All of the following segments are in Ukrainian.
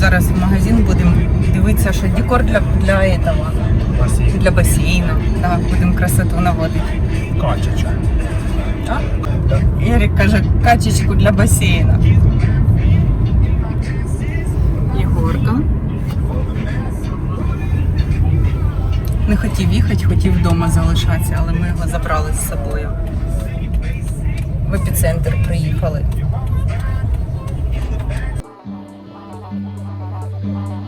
зараз в магазин, будемо дивитися, що декор для, для этого, Басейн. для басейну. Да, будемо красоту наводити. Качечка. Ярик каже, качечку для басейну. Єгорка. Не хотів їхати, хотів вдома залишатися, але ми його забрали з собою. В епіцентр приїхали. Mm-hmm.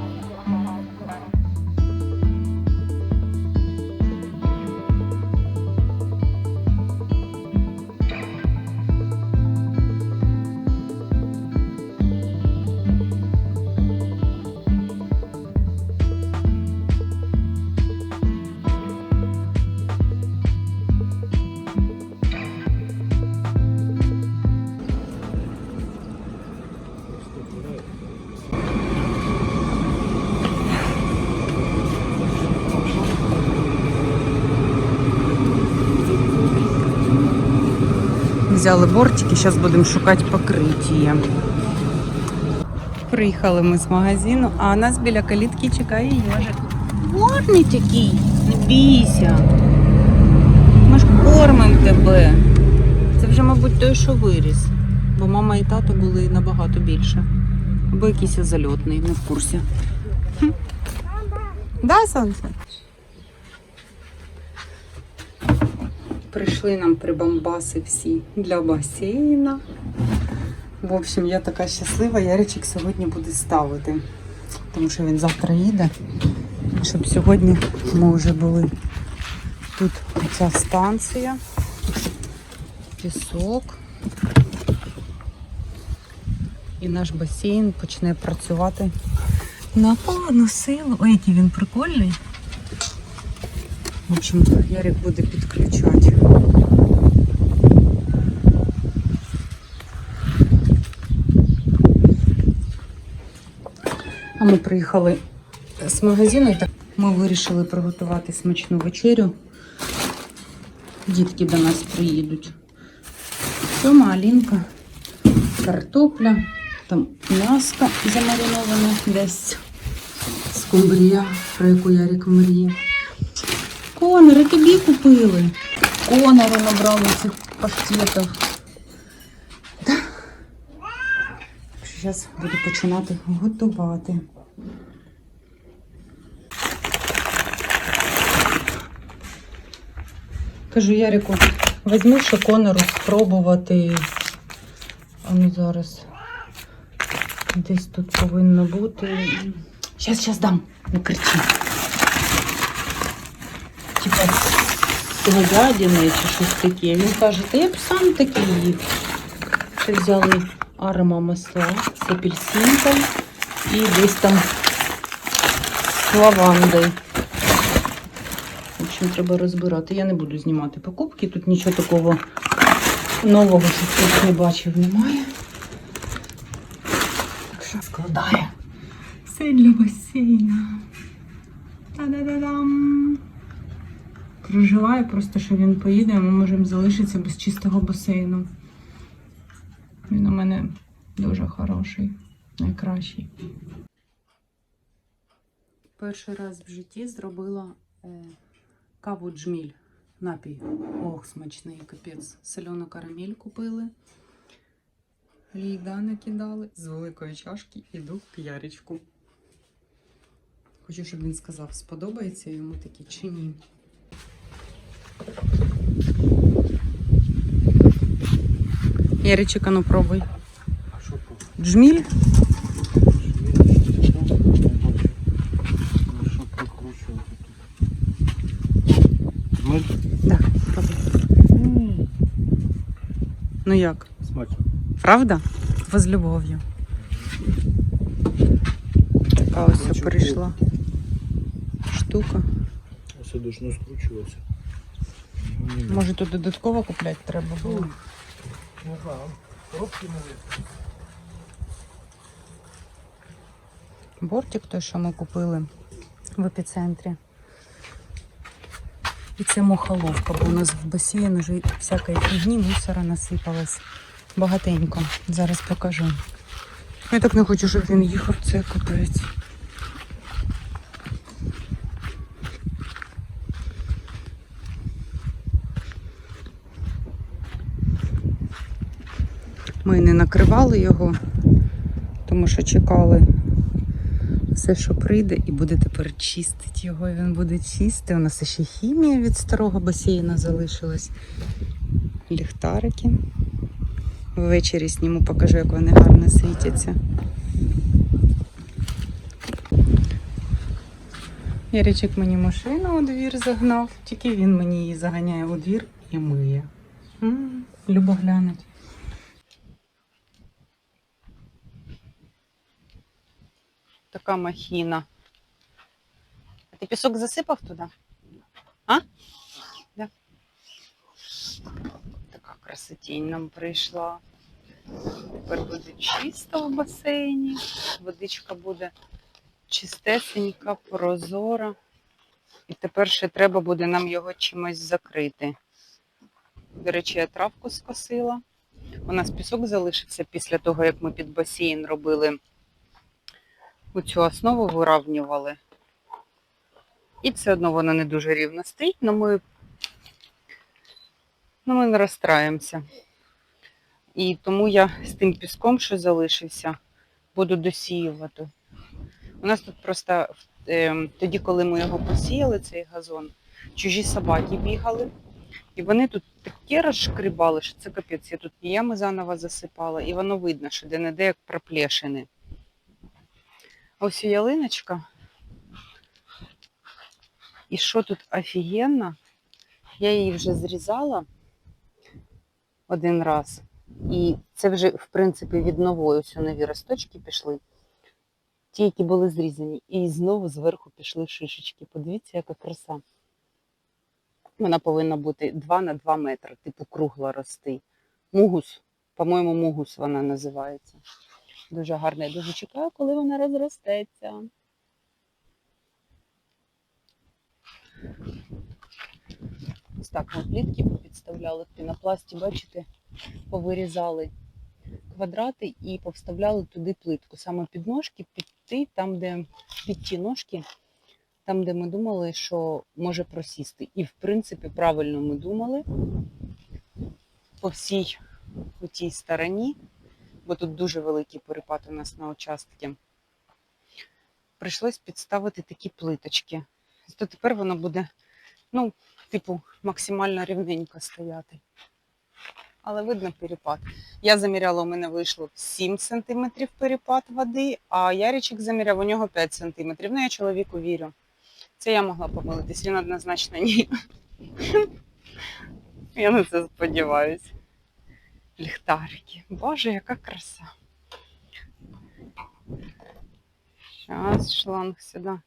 Взяли бортики, зараз будемо шукати покриття. Приїхали ми з магазину, а нас біля калітки чекає йожик. Гарний такий, не бійся. Ми ж кормимо тебе. Це вже, мабуть, той, що виріс. Бо мама і тато були набагато більше. Або якийсь зальотний, не в курсі. Да, сонце? Прийшли нам прибамбаси всі для басейна. В общем, я така щаслива, Яричик сьогодні буде ставити. Тому що він завтра їде. Щоб сьогодні ми вже були. Тут ця станція, пісок. І наш басейн почне працювати на повну силу. Ой, який він прикольний. В общем, Ярик буде підключати. А ми приїхали з магазину і так ми вирішили приготувати смачну вечерю. Дітки до нас приїдуть. Сьома Алінка, картопля, там м'яско замариноване десь. Скумбрія, про яку Ярик мріє. Конори тобі купили. Конори набрали цих паштетів. Зараз буду починати готувати. Кажу Ярику, візьми ще конору спробувати. А ну зараз десь тут повинно бути. Щас, щас дам, не кричи. Типа говядини чи щось таке. Він каже, та я б сам такий їв. Ще взяли арома масла з апельсинком і десь там з лавандою. В общем, треба розбирати. Я не буду знімати покупки. Тут нічого такого нового, що хтось не бачив, немає. Так що складає. Все для басейна. Та-да-да-дам. Переживаю просто, що він поїде, а ми можемо залишитися без чистого басейну. Він у мене дуже хороший, найкращий. Перший раз в житті зробила е, каву джміль. Напій. Ох, смачний капець. Солену карамель купили. Лійда накидали з великої чашки іду к яричку. Хочу, щоб він сказав, сподобається йому такі чи ні. Яричик, а ну пробуй. Джміль? Да. Ну як? смачно. Правда? З любов'ю. Така ось прийшла штука. Ось должно скручуватися. Може тут додатково купляти треба було. Не знаю. Коробки нові. Бортик той, що ми купили в епіцентрі. І це мухоловка, бо у нас в басейн вже всякої фігні мусора насипалось багатенько. Зараз покажу. Я так не хочу, щоб він їхав, це капець. Ми не накривали його, тому що чекали все, що прийде, і буде тепер чистити його. І він буде чистий. У нас ще хімія від старого басейна залишилась. Ліхтарики. Ввечері сніму, покажу, як вони гарно світяться. Яричик мені машину у двір загнав, тільки він мені її заганяє у двір і миє. Любо глянуть. Така махіна. А ти пісок засипав туди? А? Да. Така красотінь нам прийшла. Тепер буде чисто в басейні. Водичка буде чистесенька, прозора. І тепер ще треба буде нам його чимось закрити. До речі, я травку скосила. У нас пісок залишився після того, як ми під басейн робили цю основу виравнювали. І все одно воно не дуже рівно стоїть, але ми, ну, ми не розстраємося. І тому я з тим піском, що залишився, буду досіювати. У нас тут просто е, тоді, коли ми його посіяли, цей газон, чужі собаки бігали. І вони тут таке розшкрібали, що це капець. Я тут і ями заново засипала, і воно видно, що де-не-де як проплешини. Ось ялиночка. І що тут офігенно? Я її вже зрізала один раз. І це вже, в принципі, від нової ось нові росточки пішли. Ті, які були зрізані. І знову зверху пішли шишечки. Подивіться, яка краса. Вона повинна бути 2 на 2 метри, типу кругла рости. Мугус, по-моєму, мугус вона називається. Дуже гарна. Я дуже чекаю, коли вона розростеться. Ось так ми плітки підставляли в пінопласті, бачите, повирізали квадрати і повставляли туди плитку. Саме під ножки, під ті, там, де під ті ножки, там, де ми думали, що може просісти. І, в принципі, правильно ми думали по всій у тій стороні, бо тут дуже великий перепад у нас на участки. Прийшлось підставити такі плиточки. То тепер воно буде, ну, типу, максимально рівненько стояти. Але видно перепад. Я заміряла, у мене вийшло 7 см перепад води, а Яричик заміряв, у нього 5 см. Ну, я чоловіку вірю. Це я могла помилитись, він однозначно ні. Я на це сподіваюся. Ліхтарики. Боже, яка краса. Зараз шланг сюди.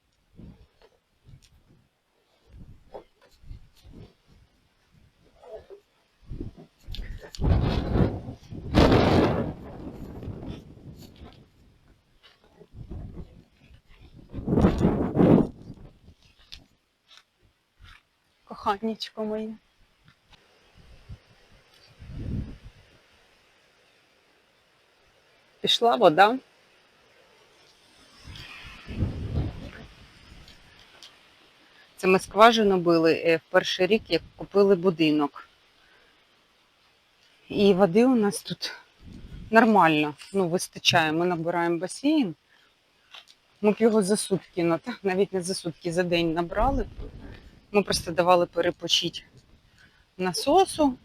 Коханечко моє. Пішла вода. Це ми скважину били е, в перший рік, як купили будинок. І води у нас тут нормально, ну, вистачає. Ми набираємо басейн. Ми б його за сутки, ну, так, навіть не за сутки, за день набрали. Ми просто давали перепочити насосу.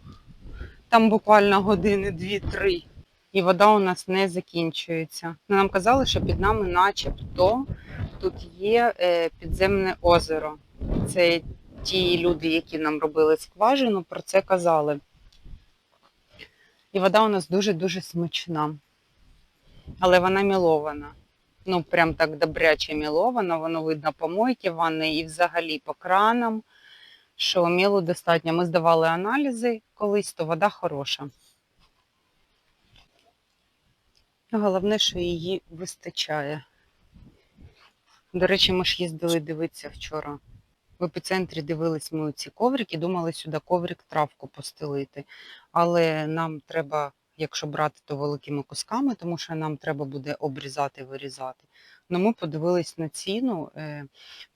Там буквально години дві-три. І вода у нас не закінчується. Ну, Нам казали, що під нами начебто тут є е, підземне озеро. Це ті люди, які нам робили скважину, про це казали. І вода у нас дуже-дуже смачна. Але вона мілована. Ну, прям так добряче мілована, воно видно по мойки ванни і взагалі по кранам, що мілу достатньо. Ми здавали аналізи колись, то вода хороша. Головне, що її вистачає. До речі, ми ж їздили дивитися вчора. В епіцентрі дивились ми ці коврики, думали сюди коврик травку постелити. Але нам треба якщо брати, то великими кусками, тому що нам треба буде обрізати, вирізати. Ну, ми подивились на ціну. Е,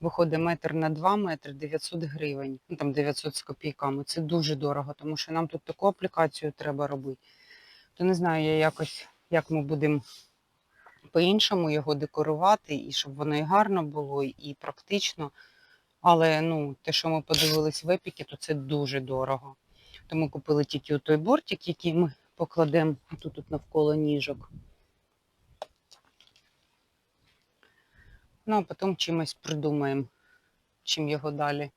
виходить метр на 2 метри 900 гривень, ну там 900 з копійками. Це дуже дорого, тому що нам тут таку аплікацію треба робити. То не знаю, я якось, як ми будемо по-іншому його декорувати, і щоб воно і гарно було, і практично. Але ну, те, що ми подивились в епіки, то це дуже дорого. Тому купили тільки той бортик, який ми покладемо тут, тут навколо ніжок. Ну, а потім чимось придумаємо, чим його далі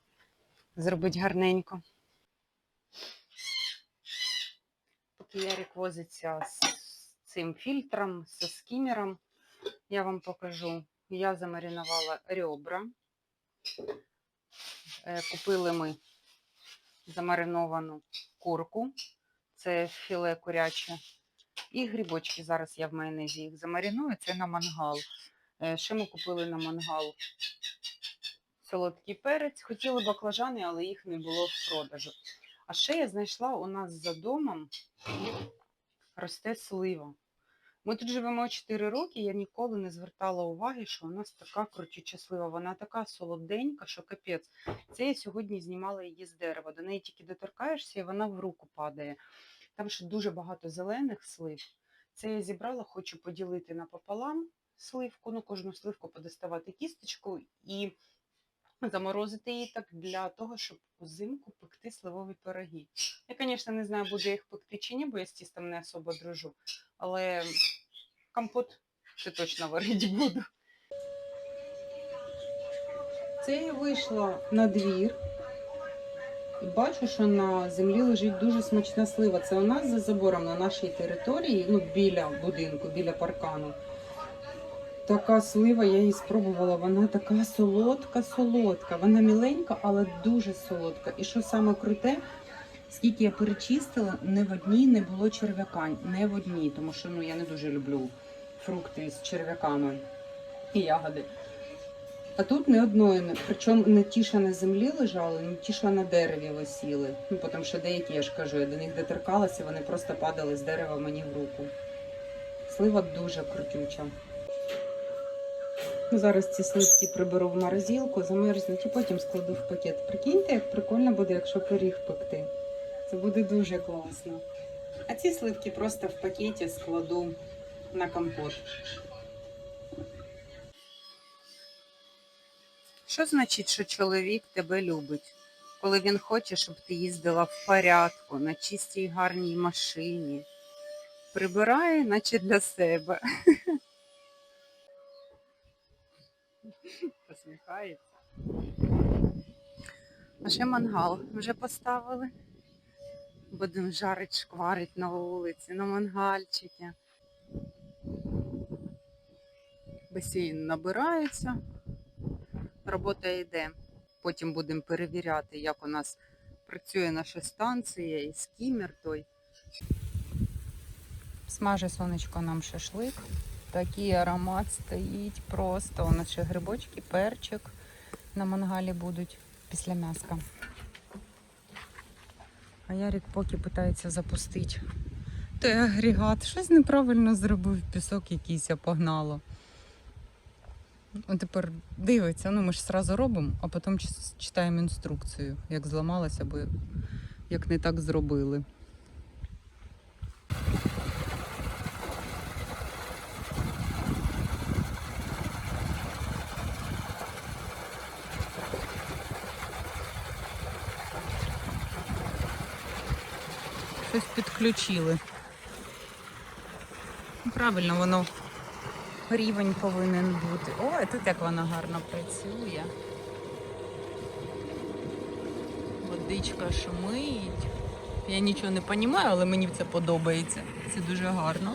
зробити гарненько. Поки Ярик возиться з цим фільтром, зі скімером, я вам покажу. Я замаринувала ребра. Е, Купили ми замариновану курку, це філе куряче. І грибочки. Зараз я в майонезі їх замариную, це на мангал. Е, Ще ми купили на мангал солодкий перець. Хотіли баклажани, але їх не було в продажу. А ще я знайшла у нас за домом росте слива. Ми тут живемо 4 роки, я ніколи не звертала уваги, що у нас така крутючаслива. Вона така солоденька, що капець. Це я сьогодні знімала її з дерева. До неї тільки доторкаєшся, і вона в руку падає. Там ще дуже багато зелених слив. Це я зібрала, хочу поділити напополам сливку, ну кожну сливку подоставати кісточку і заморозити її так для того, щоб узимку пекти сливові пироги. Я, звісно, не знаю, буду я їх пекти чи ні, бо я з тістом не особо дружу, але компот це точно варити буду. Це я вийшла на двір і бачу, що на землі лежить дуже смачна слива. Це у нас за забором на нашій території, ну біля будинку, біля паркану. Така слива, я її спробувала. Вона така солодка, солодка. Вона міленька, але дуже солодка. І що саме круте, скільки я перечистила, не в одній не було черв'яка. Не в одній, тому що ну я не дуже люблю фрукти з черв'яками і ягоди. А тут не одної, причому не ті, що на землі лежали, не ті, що на дереві висіли. Ну, тому що деякі, я ж кажу, я до них доторкалася, вони просто падали з дерева мені в руку. Слива дуже крутюча. Ну, Зараз ці сливки приберу в морозилку, замерзнуть і потім складу в пакет. Прикиньте, як прикольно буде, якщо пиріг пекти. Це буде дуже класно. А ці сливки просто в пакеті складу на компот. Що значить, що чоловік тебе любить? Коли він хоче, щоб ти їздила в порядку, на чистій гарній машині. Прибирає, наче для себе. Посміхається. А ще мангал вже поставили. Будемо жарить, шкварить на вулиці, на мангальчики. Басейн набирається робота йде. Потім будемо перевіряти, як у нас працює наша станція і скімер той. Смаже сонечко нам шашлик. Такий аромат стоїть просто. У нас ще грибочки, перчик на мангалі будуть після м'яска. А Ярик поки питається запустити. Той агрегат щось неправильно зробив, пісок якийсь погнало. Тепер дивиться, ну ми ж одразу робимо, а потім читаємо інструкцію, як зламалося, бо як не так зробили. Щось підключили. Ну, Правильно, воно рівень повинен бути. О, тут як вона гарно працює. Водичка шумить. Я нічого не розумію, але мені це подобається. Це дуже гарно.